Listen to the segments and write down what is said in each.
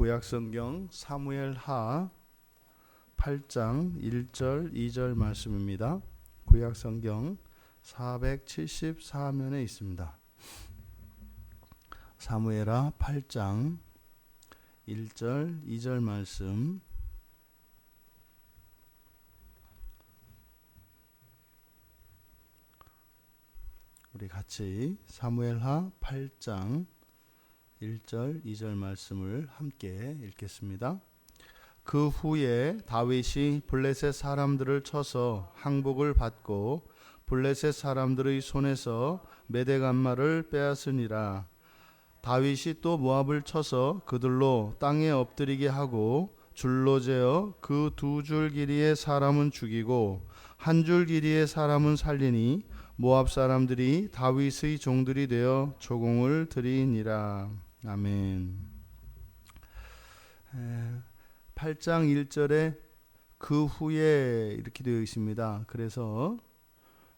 구약 성경 사무엘 하 8장 1절 2절 말씀입니다. 구약 성경 474면에 있습니다. 사무엘하 8장 1절 2절 말씀 우리 같이 사무엘하 8장 1절 2절 말씀을 함께 읽겠습니다. 그 후에 다윗이 블레셋 사람들을 쳐서 항복을 받고 블레셋 사람들의 손에서 메대간마를 빼앗으니라. 다윗이 또 모압을 쳐서 그들로 땅에 엎드리게 하고 줄로 재어 그 두 줄 길이의 사람은 죽이고 한 줄 길이의 사람은 살리니 모압 사람들이 다윗의 종들이 되어 조공을 드리니라. 아멘. 8장 1절에 그 후에 이렇게 되어 있습니다. 그래서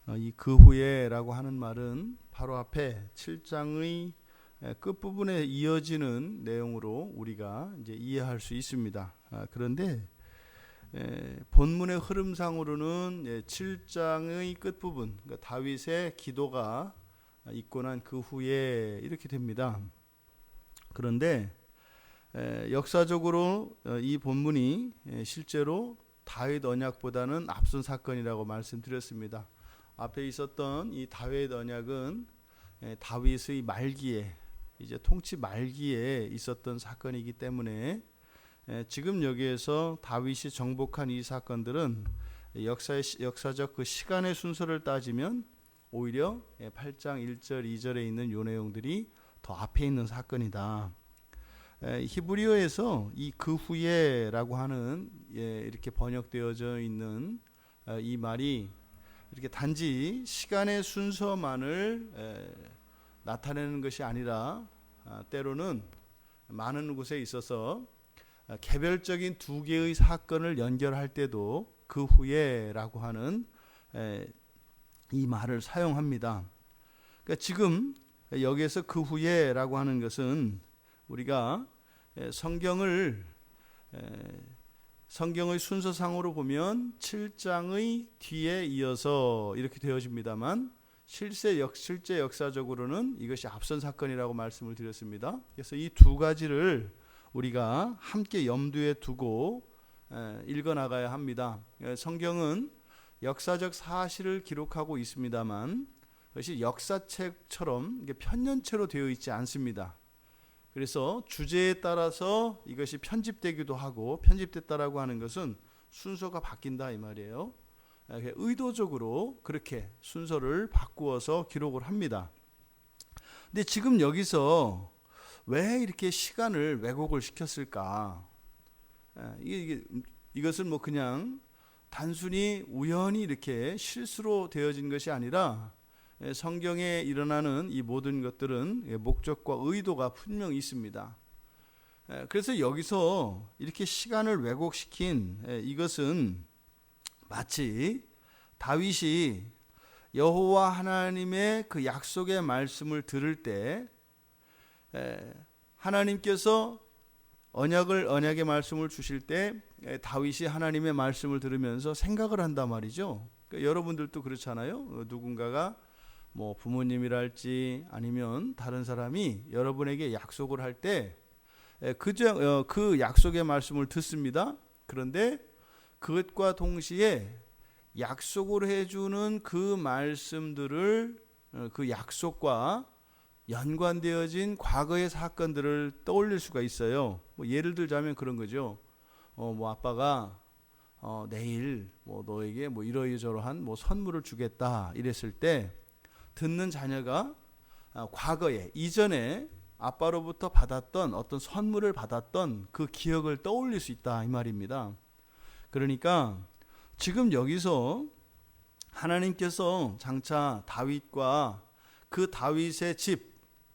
어, 이그 후에라고 하는 말은 바로 앞에 7장의 끝부분에 이어지는 내용으로 우리가 이제 이해할 수 있습니다. 아, 그런데 본문의 흐름상으로는 7장의 끝부분, 그러니까 다윗의 기도가 있고 난 그 후에 이렇게 됩니다. 그런데 역사적으로 어, 이 본문이 실제로 다윗 언약보다는 앞선 사건이라고 말씀드렸습니다. 앞에 있었던 이 다윗 언약은 다윗의 말기에 이제 통치 말기에 있었던 사건이기 때문에 지금 여기에서 다윗이 정복한 이 사건들은 역사의 역사적 그 시간의 순서를 따지면 오히려 8장 1절 2절에 있는 요 내용들이 더 앞에 있는 사건이다. 히브리어에서 이 그 후에라고 하는 예, 이렇게 번역되어져 있는 어, 이 말이 이렇게 단지 시간의 순서만을 나타내는 것이 아니라 아, 때로는 많은 곳에 있어서 아, 개별적인 두 개의 사건을 연결할 때도 그 후에라고 하는 이 말을 사용합니다. 그러니까 지금 여기에서 그 후에라고 하는 것은 우리가 성경을 성경의 순서상으로 보면 7장의 뒤에 이어서 이렇게 되어집니다만 실제 역 실제 역사적으로는 이것이 앞선 사건이라고 말씀을 드렸습니다. 그래서 이 두 가지를 우리가 함께 염두에 두고 읽어 나가야 합니다. 성경은 역사적 사실을 기록하고 있습니다만 그것이 역사책처럼 편년체로 되어 있지 않습니다. 그래서 주제에 따라서 이것이 편집되기도 하고 편집됐다라고 하는 것은 순서가 바뀐다 이 말이에요. 의도적으로 그렇게 순서를 바꾸어서 기록을 합니다. 근데 지금 여기서 왜 이렇게 시간을 왜곡을 시켰을까? 이게, 이것은 뭐 그냥 단순히 우연히 이렇게 실수로 되어진 것이 아니라 예, 성경에 일어나는 이 모든 것들은 예, 목적과 의도가 분명히 있습니다. 예, 그래서 여기서 이렇게 시간을 왜곡시킨 이것은 마치 다윗이 여호와 하나님의 그 약속의 말씀을 들을 때 하나님께서 언약을 언약의 말씀을 주실 때 다윗이 하나님의 말씀을 들으면서 생각을 한단 말이죠. 그러니까 여러분들도 그렇잖아요. 어, 누군가가 뭐 부모님이랄지 아니면 다른 사람이 여러분에게 약속을 할 때 그저 어, 그 약속의 말씀을 듣습니다. 그런데 그것과 동시에 약속을 해주는 그 말씀들을 어, 그 약속과 연관되어진 과거의 사건들을 떠올릴 수가 있어요. 뭐 예를 들자면 그런 거죠. 어, 뭐 아빠가 어, 내일 뭐 너에게 뭐 이러이러한 뭐 선물을 주겠다 이랬을 때 듣는 자녀가 아, 과거에 이전에 아빠로부터 받았던 어떤 선물을 받았던 그 기억을 떠올릴 수 있다 이 말입니다. 그러니까 지금 여기서 하나님께서 장차 다윗과 그 다윗의 집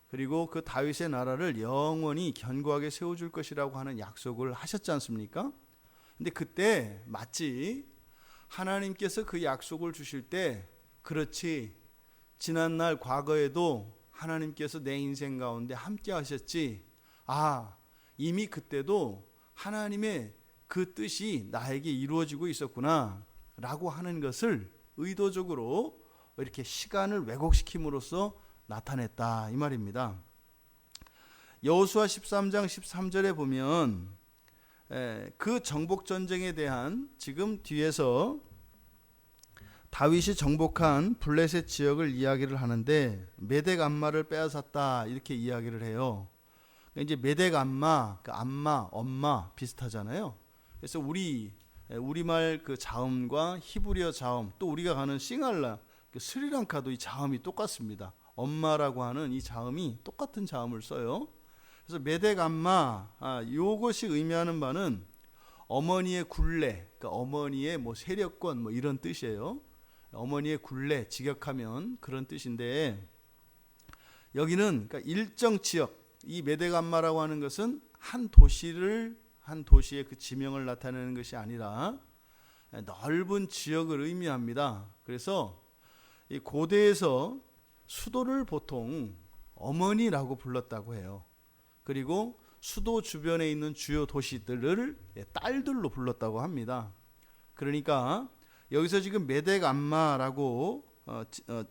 그리고 그 다윗의 나라를 영원히 견고하게 세워 줄 것이라고 하는 약속을 하셨지 않습니까? 근데 그때 마치 하나님께서 그 약속을 주실 때 그렇지 지난날 과거에도 하나님께서 내 인생 가운데 함께 하셨지. 아, 이미 그때도 하나님의 그 뜻이 나에게 이루어지고 있었구나 라고 하는 것을 의도적으로 이렇게 시간을 왜곡시킴으로써 나타냈다 이 말입니다. 여호수아 13장 13절에 보면 에, 그 정복 전쟁에 대한 지금 뒤에서 다윗이 정복한 블레셋 지역을 이야기를 하는데 메덱 암마를 빼앗았다 이렇게 이야기를 해요. 그러니까 이제 메덱 암마, 그 암마, 엄마 비슷하잖아요. 그래서 우리 우리말 그 자음과 히브리어 자음 또 우리가 가는 싱할라 그 스리랑카도 이 자음이 똑같습니다. 엄마라고 하는 이 자음이 똑같은 자음을 써요. 그래서 메덱 암마 아, 요것이 의미하는 바는 어머니의 굴레, 그러니까 어머니의 뭐 세력권 뭐 이런 뜻이에요. 어머니의 굴레, 직역하면 그런 뜻인데 여기는 그러니까 일정 지역 이 메덱 암마라고 하는 것은 한 도시를 한 도시의 그 지명을 나타내는 것이 아니라 넓은 지역을 의미합니다. 그래서 이 고대에서 수도를 보통 어머니라고 불렀다고 해요. 그리고 수도 주변에 있는 주요 도시들을 딸들로 불렀다고 합니다. 그러니까 여기서 지금 메덱 암마라고 어, 어,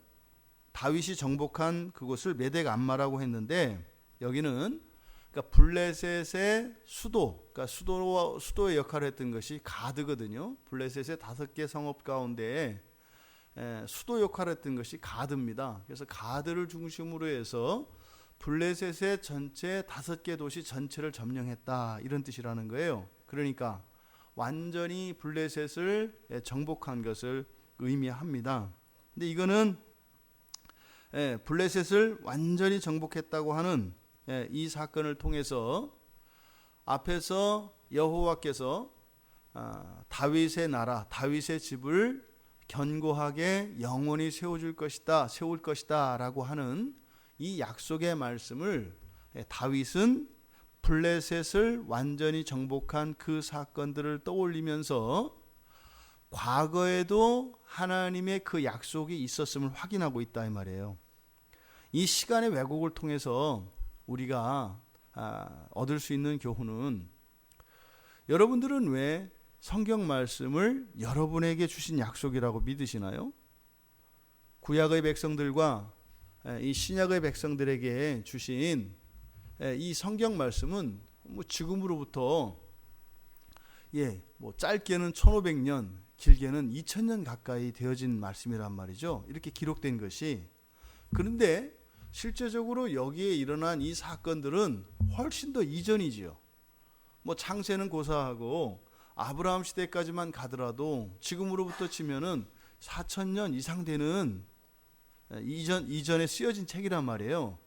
다윗이 정복한 그곳을 메덱 암마라고 했는데 여기는 그러니까 블레셋의 수도, 그러니까 수도 수도의 역할을 했던 것이 가드거든요. 블레셋의 다섯 개 성읍 가운데 에, 수도 역할을 했던 것이 가드입니다. 그래서 가드를 중심으로 해서 블레셋의 전체 다섯 개 도시 전체를 점령했다 이런 뜻이라는 거예요. 그러니까 완전히 블레셋을 예, 정복한 것을 의미합니다. 근데 이거는 예, 블레셋을 완전히 정복했다고 하는 예, 이 사건을 통해서 앞에서 여호와께서 아, 다윗의 나라, 다윗의 집을 견고하게 영원히 세워줄 것이다, 세울 것이다라고 하는 이 약속의 말씀을 다윗은 블레셋을 완전히 정복한 그 사건들을 떠올리면서 과거에도 하나님의 그 약속이 있었음을 확인하고 있다 이 말이에요. 이 시간의 왜곡을 통해서 우리가 아, 얻을 수 있는 교훈은 여러분들은 왜 성경 말씀을 여러분에게 주신 약속이라고 믿으시나요? 구약의 백성들과 이 신약의 백성들에게 주신 이 성경 말씀은 뭐 지금으로부터 예, 뭐 짧게는 1500년, 길게는 2000년 가까이 되어진 말씀이란 말이죠. 이렇게 기록된 것이 그런데 실제적으로 여기에 일어난 이 사건들은 훨씬 더 이전이지요. 뭐 창세는 고사하고 아브라함 시대까지만 가더라도 지금으로부터 치면은 4천년 이상 되는 이전 이전에 쓰여진 책이란 말이에요.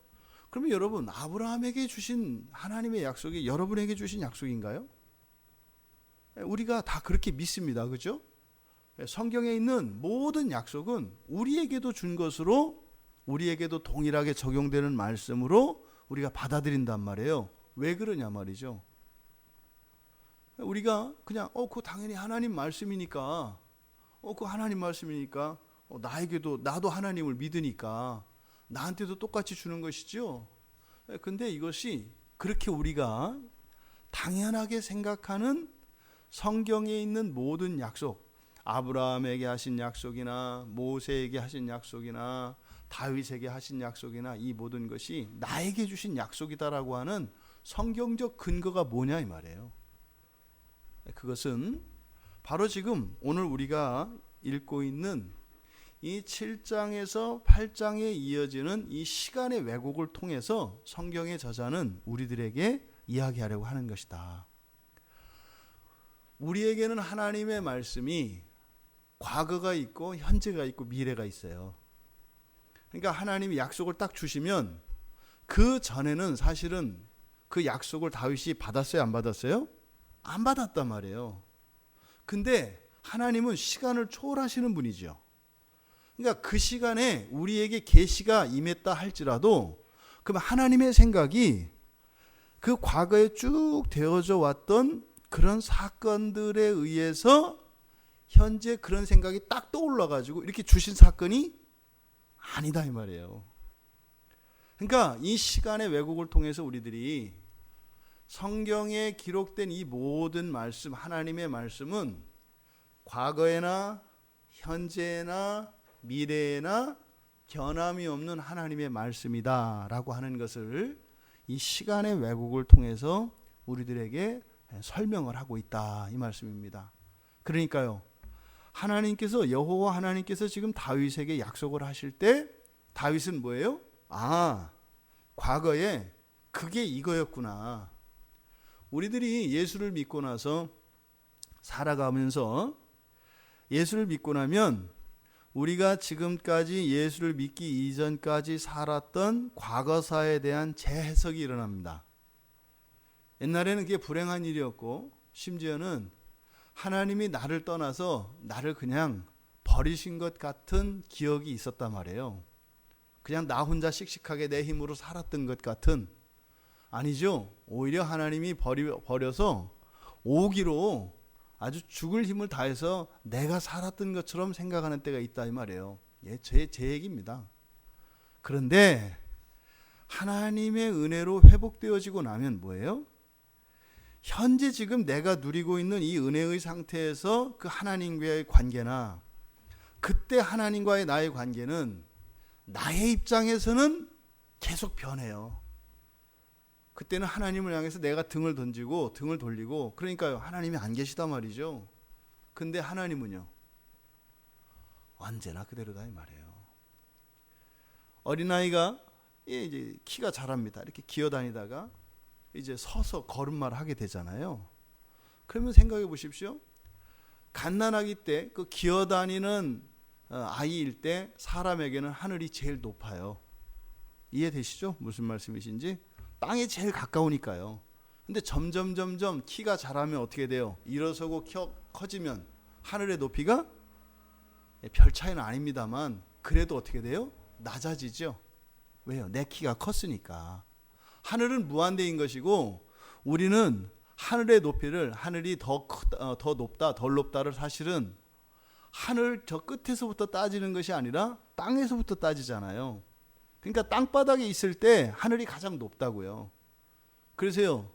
그러면 여러분 아브라함에게 주신 하나님의 약속이 여러분에게 주신 약속인가요? 우리가 다 그렇게 믿습니다. 그죠? 성경에 있는 모든 약속은 우리에게도 준 것으로 우리에게도 동일하게 적용되는 말씀으로 우리가 받아들인단 말이에요. 왜 그러냐 말이죠. 우리가 그냥 어, 그 당연히 하나님 말씀이니까 어, 그 하나님 말씀이니까 어, 나에게도 나도 하나님을 믿으니까 나한테도 똑같이 주는 것이죠. 예, 근데 이것이 그렇게 우리가 당연하게 생각하는 성경에 있는 모든 약속, 아브라함에게 하신 약속이나 모세에게 하신 약속이나 다윗에게 하신 약속이나 이 모든 것이 나에게 주신 약속이다라고 하는 성경적 근거가 뭐냐 이 말이에요. 예, 그것은 바로 지금 오늘 우리가 읽고 있는 이 7장에서 8장에 이어지는 이 시간의 왜곡을 통해서 성경의 저자는 우리들에게 이야기하려고 하는 것이다. 우리에게는 하나님의 말씀이 과거가 있고 현재가 있고 미래가 있어요. 그러니까 하나님이 약속을 딱 주시면 그 전에는 사실은 그 약속을 다윗이 받았어요, 안 받았어요? 안 받았단 말이에요. 근데 하나님은 시간을 초월하시는 분이죠. 그러니까 그 시간에 우리에게 계시가 임했다 할지라도 그럼 하나님의 생각이 그 과거에 쭉 되어져 왔던 그런 사건들에 의해서 현재 그런 생각이 딱 떠올라 가지고 이렇게 주신 사건이 아니다 이 말이에요. 그러니까 이 시간의 왜곡을 통해서 우리들이 성경에 기록된 이 모든 말씀, 하나님의 말씀은 과거에나 현재나 미래에나 변함이 없는 하나님의 말씀이다라고 하는 것을 이 시간의 왜곡을 통해서 우리들에게 설명을 하고 있다 이 말씀입니다. 그러니까요. 하나님께서 여호와 하나님께서 지금 다윗에게 약속을 하실 때 다윗은 뭐예요? 아, 과거에 그게 이거였구나. 우리들이 예수를 믿고 나서 살아가면서 예수를 믿고 나면 우리가 지금까지 예수를 믿기 이전까지 살았던 과거사에 대한 재해석이 일어납니다. 옛날에는 그게 불행한 일이었고 심지어는 하나님이 나를 떠나서 나를 그냥 버리신 것 같은 기억이 있었단 말이에요. 그냥 나 혼자 씩씩하게 내 힘으로 살았던 것 같은 아니죠. 오히려 하나님이 버리, 버려서 오기로 아주 죽을 힘을 다해서 내가 살았던 것처럼 생각하는 때가 있다 이 말이에요. 예, 제, 제 얘기입니다. 그런데 하나님의 은혜로 회복되어지고 나면 뭐예요? 현재 지금 내가 누리고 있는 이 은혜의 상태에서 그 하나님과의 관계나 그때 하나님과의 나의 관계는 나의 입장에서는 계속 변해요. 그때는 하나님을 향해서 내가 등을 던지고 등을 돌리고 그러니까요. 하나님이 안 계시다 말이죠. 근데 하나님은요. 언제나 그대로다 이 말이에요. 어린아이가 이제 키가 자랍니다. 이렇게 기어다니다가 이제 서서 걸음마를 하게 되잖아요. 그러면 생각해 보십시오. 갓난아기 때 그 기어다니는 어, 아이일 때 사람에게는 하늘이 제일 높아요. 이해되시죠? 무슨 말씀이신지? 땅에 제일 가까우니까요. 근데 점점 점점 키가 자라면 어떻게 돼요? 일어서고 켜, 커지면 하늘의 높이가 예, 별 차이는 아닙니다만 그래도 어떻게 돼요? 낮아지죠. 왜요? 내 키가 컸으니까. 하늘은 무한대인 것이고 우리는 하늘의 높이를 하늘이 더 크다, 어, 더 높다, 덜 높다를 사실은 하늘 저 끝에서부터 따지는 것이 아니라 땅에서부터 따지잖아요. 그러니까 땅바닥에 있을 때 하늘이 가장 높다고요. 그래서요.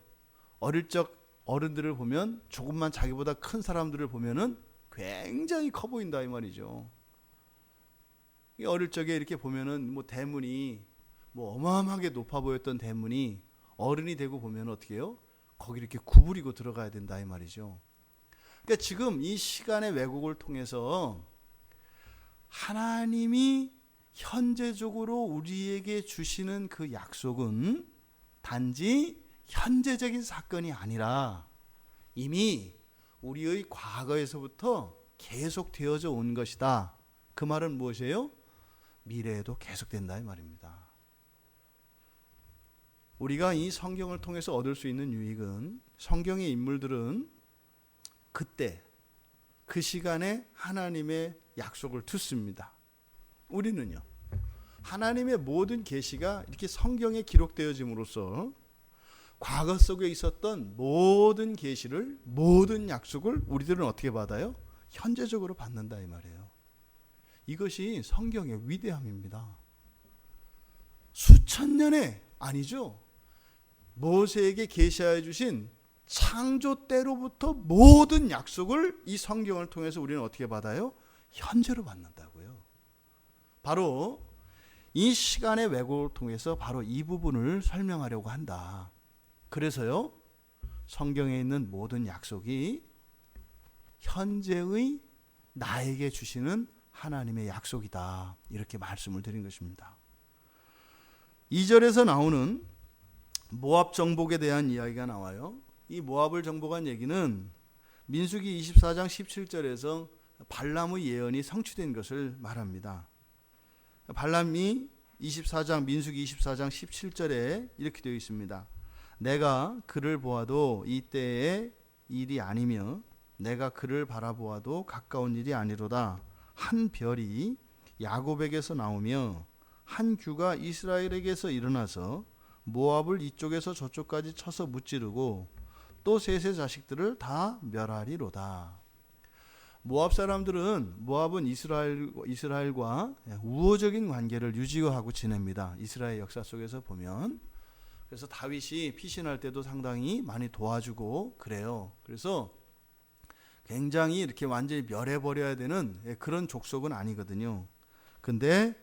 어릴 적 어른들을 보면 조금만 자기보다 큰 사람들을 보면은 굉장히 커 보인다 이 말이죠. 어릴 적에 이렇게 보면은 뭐 대문이 뭐 어마어마하게 높아 보였던 대문이 어른이 되고 보면 어떻게 해요? 거기 이렇게 구부리고 들어가야 된다 이 말이죠. 그러니까 지금 이 시간의 왜곡을 통해서 하나님이 현재적으로 우리에게 주시는 그 약속은 단지 현재적인 사건이 아니라 이미 우리의 과거에서부터 계속 되어져 온 것이다. 그 말은 무엇이에요? 미래에도 계속된다 이 말입니다. 우리가 이 성경을 통해서 얻을 수 있는 유익은 성경의 인물들은 그때 그 시간에 하나님의 약속을 듣습니다. 우리는요. 하나님의 모든 계시가 이렇게 성경에 기록되어짐으로써 과거 속에 있었던 모든 계시를 모든 약속을 우리들은 어떻게 받아요? 현재적으로 받는다 이 말이에요. 이것이 성경의 위대함입니다. 수천 년에 아니죠. 모세에게 계시하여 주신 창조 때로부터 모든 약속을 이 성경을 통해서 우리는 어떻게 받아요? 현재로 받는다고요. 바로 이 시간의 왜곡을 통해서 바로 이 부분을 설명하려고 한다. 그래서요, 성경에 있는 모든 약속이 현재의 나에게 주시는 하나님의 약속이다. 이렇게 말씀을 드린 것입니다. 2절에서 나오는 모압 정복에 대한 이야기가 나와요. 이 모압을 정복한 얘기는 민수기 24장 17절에서 발람의 예언이 성취된 것을 말합니다. 발람이 24장 민수기 24장 17절에 이렇게 되어 있습니다. 내가 그를 보아도 이때의 일이 아니며 내가 그를 바라보아도 가까운 일이 아니로다. 한 별이 야곱에게서 나오며 한 규가 이스라엘에게서 일어나서 모압을 이쪽에서 저쪽까지 쳐서 무찌르고 또 셋의 자식들을 다 멸하리로다. 모압 사람들은 모압은 이스라엘 이스라엘과 우호적인 관계를 유지하고 지냅니다. 이스라엘 역사 속에서 보면 그래서 다윗이 피신할 때도 상당히 많이 도와주고 그래요. 그래서 굉장히 이렇게 완전히 멸해버려야 되는 예, 그런 족속은 아니거든요. 근데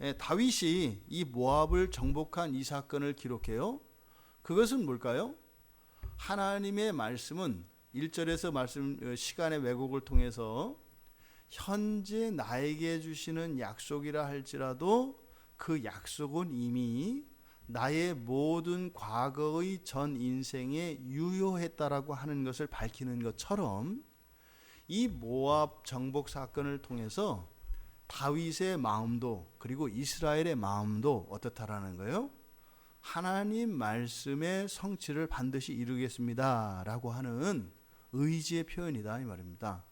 예, 다윗이 이 모압을 정복한 이 사건을 기록해요. 그것은 뭘까요? 하나님의 말씀은 1절에서 말씀 어, 시간의 왜곡을 통해서 현재 나에게 주시는 약속이라 할지라도 그 약속은 이미 나의 모든 과거의 전 인생에 유효했다라고 하는 것을 밝히는 것처럼 이 모압 정복 사건을 통해서 다윗의 마음도 그리고 이스라엘의 마음도 어떻다라는 거예요? 하나님 말씀의 성취를 반드시 이루겠습니다라고 하는 의지의 표현이다 이 말입니다.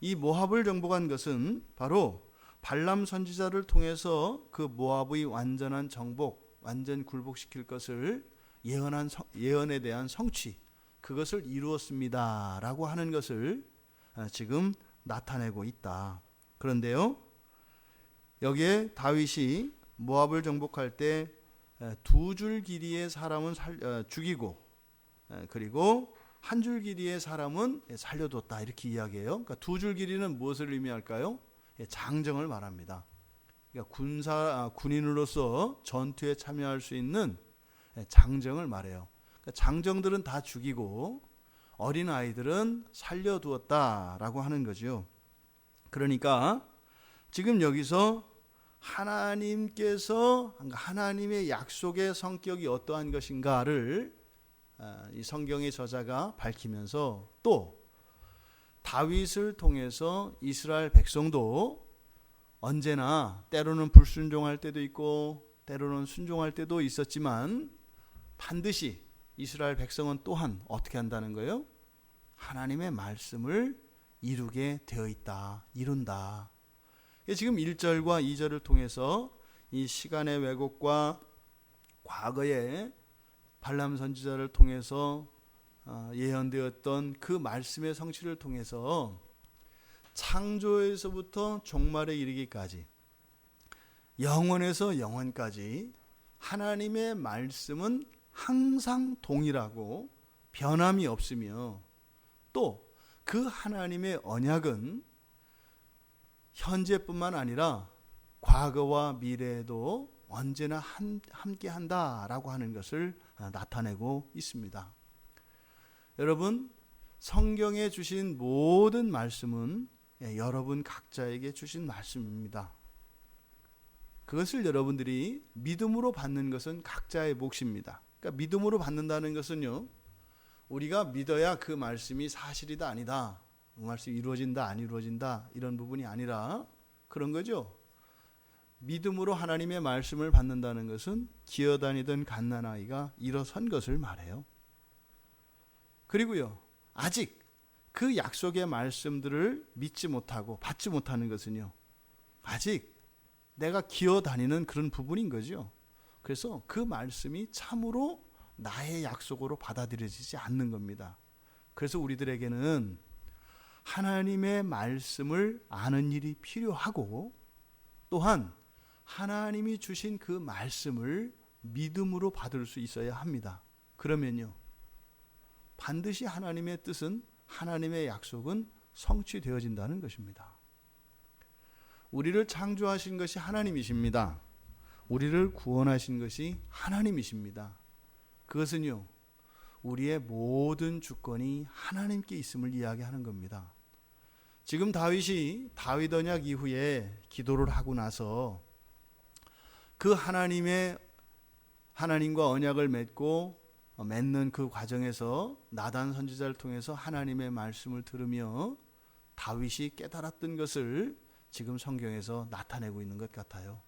이 모압을 정복한 것은 바로 발람 선지자를 통해서 그 모압의 완전한 정복, 완전 굴복시킬 것을 예언한 성, 예언에 대한 성취 그것을 이루었습니다라고 하는 것을 아, 지금 나타내고 있다. 그런데요. 여기에 다윗이 모압을 정복할 때 두 줄 길이의 사람은 살, 어, 죽이고 그리고 한 줄 길이의 사람은 살려뒀다 이렇게 이야기해요. 그러니까 두 줄 길이는 무엇을 의미할까요? 예, 장정을 말합니다. 그러니까 군사 아, 군인으로서 전투에 참여할 수 있는 예, 장정을 말해요. 그러니까 장정들은 다 죽이고 어린 아이들은 살려두었다라고 하는 거죠. 그러니까 지금 여기서 하나님께서 하나님의 약속의 성격이 어떠한 것인가를 아, 이 성경의 저자가 밝히면서 또 다윗을 통해서 이스라엘 백성도 언제나 때로는 불순종할 때도 있고 때로는 순종할 때도 있었지만 반드시 이스라엘 백성은 또한 어떻게 한다는 거예요? 하나님의 말씀을 이루게 되어 있다. 이룬다. 지금 1절과 2절을 통해서 이 시간의 왜곡과 과거의 발람 선지자를 통해서 어, 예언되었던 그 말씀의 성취를 통해서 창조에서부터 종말에 이르기까지 영원에서 영원까지 하나님의 말씀은 항상 동일하고 변함이 없으며 또 그 하나님의 언약은 현재뿐만 아니라 과거와 미래에도 언제나 함께 한다라고 하는 것을 나타내고 있습니다. 여러분, 성경에 주신 모든 말씀은 예, 여러분 각자에게 주신 말씀입니다. 그것을 여러분들이 믿음으로 받는 것은 각자의 몫입니다. 그러니까 믿음으로 받는다는 것은요, 우리가 믿어야 그 말씀이 사실이다 아니다, 그 말씀이 이루어진다 안 이루어진다 이런 부분이 아니라 그런 거죠. 믿음으로 하나님의 말씀을 받는다는 것은 기어다니던 갓난아이가 일어선 것을 말해요. 그리고요, 아직 그 약속의 말씀들을 믿지 못하고 받지 못하는 것은요, 아직 내가 기어다니는 그런 부분인 거죠. 그래서 그 말씀이 참으로 나의 약속으로 받아들여지지 않는 겁니다. 그래서 우리들에게는 하나님의 말씀을 아는 일이 필요하고 또한 하나님이 주신 그 말씀을 믿음으로 받을 수 있어야 합니다. 그러면요. 반드시 하나님의 뜻은 하나님의 약속은 성취되어진다는 것입니다. 우리를 창조하신 것이 하나님이십니다. 우리를 구원하신 것이 하나님이십니다. 그것은요, 우리의 모든 주권이 하나님께 있음을 이야기하는 겁니다. 지금 다윗이 다윗 언약 이후에 기도를 하고 나서 그 하나님의 하나님과 언약을 맺고 어, 맺는 그 과정에서 나단 선지자를 통해서 하나님의 말씀을 들으며 다윗이 깨달았던 것을 지금 성경에서 나타내고 있는 것 같아요.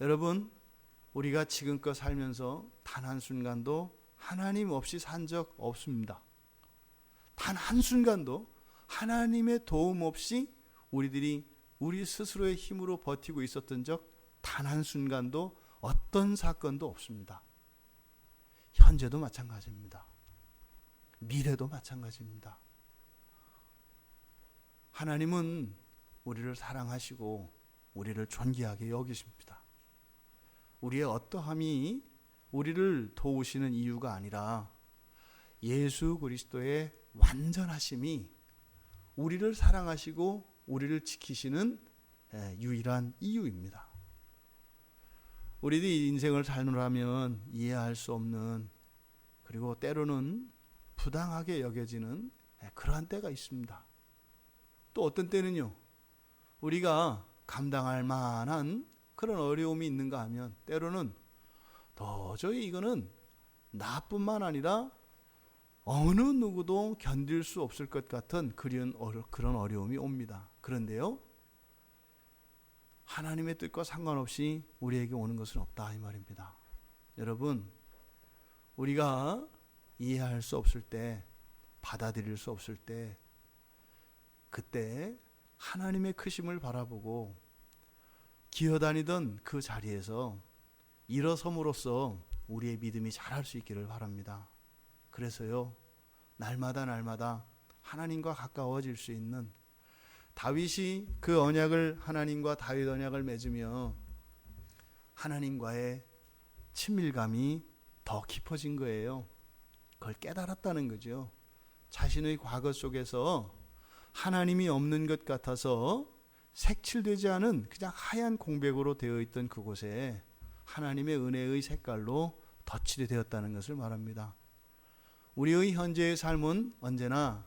여러분, 우리가 지금껏 살면서 단 한순간도 하나님 없이 산 적 없습니다. 단 한순간도 하나님의 도움 없이 우리들이 우리 스스로의 힘으로 버티고 있었던 적 단 한순간도 어떤 사건도 없습니다. 현재도 마찬가지입니다. 미래도 마찬가지입니다. 하나님은 우리를 사랑하시고 우리를 존귀하게 여기십니다. 우리의 어떠함이 우리를 도우시는 이유가 아니라 예수 그리스도의 완전하심이 우리를 사랑하시고 우리를 지키시는 예, 유일한 이유입니다. 우리들이 인생을 살느라면 이해할 수 없는 그리고 때로는 부당하게 여겨지는 예, 그러한 때가 있습니다. 또 어떤 때는요, 우리가 감당할 만한 그런 어려움이 있는가 하면 때로는 도저히 이거는 나뿐만 아니라 어느 누구도 견딜 수 없을 것 같은 그런 어려움이 옵니다. 그런데요, 하나님의 뜻과 상관없이 우리에게 오는 것은 없다 이 말입니다. 여러분, 우리가 이해할 수 없을 때, 받아들일 수 없을 때, 그때 하나님의 크심을 바라보고 기어다니던 그 자리에서 일어섬으로써 우리의 믿음이 자랄 수 있기를 바랍니다. 그래서요, 날마다 날마다 하나님과 가까워질 수 있는 다윗이 그 언약을 하나님과 다윗 언약을 맺으며 하나님과의 친밀감이 더 깊어진 거예요. 그걸 깨달았다는 거죠. 자신의 과거 속에서 하나님이 없는 것 같아서 색칠되지 않은 그냥 하얀 공백으로 되어 있던 그곳에 하나님의 은혜의 색깔로 덧칠이 되었다는 것을 말합니다. 우리의 현재의 삶은 언제나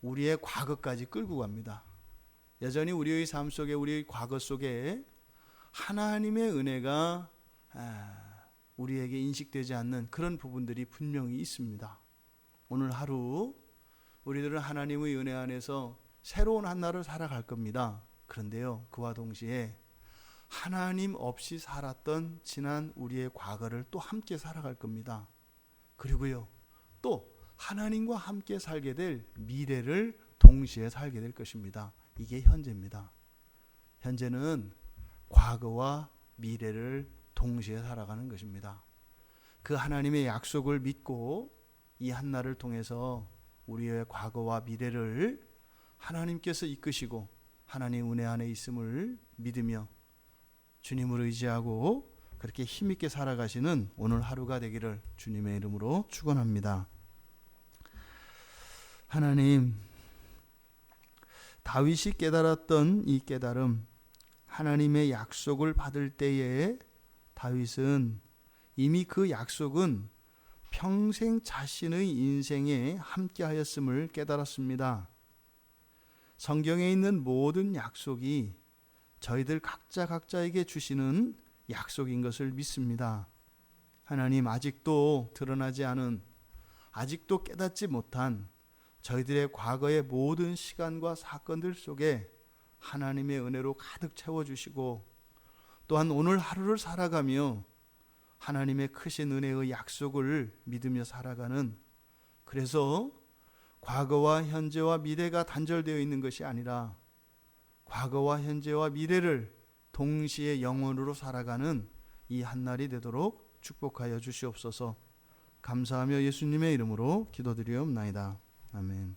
우리의 과거까지 끌고 갑니다. 여전히 우리의 삶 속에 우리의 과거 속에 하나님의 은혜가 아, 우리에게 인식되지 않는 그런 부분들이 분명히 있습니다. 오늘 하루 우리들은 하나님의 은혜 안에서 새로운 한 날을 살아갈 겁니다. 그런데요, 그와 동시에 하나님 없이 살았던 지난 우리의 과거를 또 함께 살아갈 겁니다. 그리고요, 또 하나님과 함께 살게 될 미래를 동시에 살게 될 것입니다. 이게 현재입니다. 현재는 과거와 미래를 동시에 살아가는 것입니다. 그 하나님의 약속을 믿고 이 한날을 통해서 우리의 과거와 미래를 하나님께서 이끄시고 하나님 은혜 안에 있음을 믿으며 주님을 의지하고 그렇게 힘있게 살아가시는 오늘 하루가 되기를 주님의 이름으로 축원합니다. 하나님 다윗이 깨달았던 이 깨달음 하나님의 약속을 받을 때에 다윗은 이미 그 약속은 평생 자신의 인생에 함께하였음을 깨달았습니다. 성경에 있는 모든 약속이 저희들 각자 각자에게 주시는 약속인 것을 믿습니다. 하나님 아직도 드러나지 않은 아직도 깨닫지 못한 저희들의 과거의 모든 시간과 사건들 속에 하나님의 은혜로 가득 채워주시고 또한 오늘 하루를 살아가며 하나님의 크신 은혜의 약속을 믿으며 살아가는 그래서 과거와 현재와 미래가 단절되어 있는 것이 아니라 과거와 현재와 미래를 동시에 영원으로 살아가는 이 한날이 되도록 축복하여 주시옵소서 감사하며 예수님의 이름으로 기도드리옵나이다. 아멘.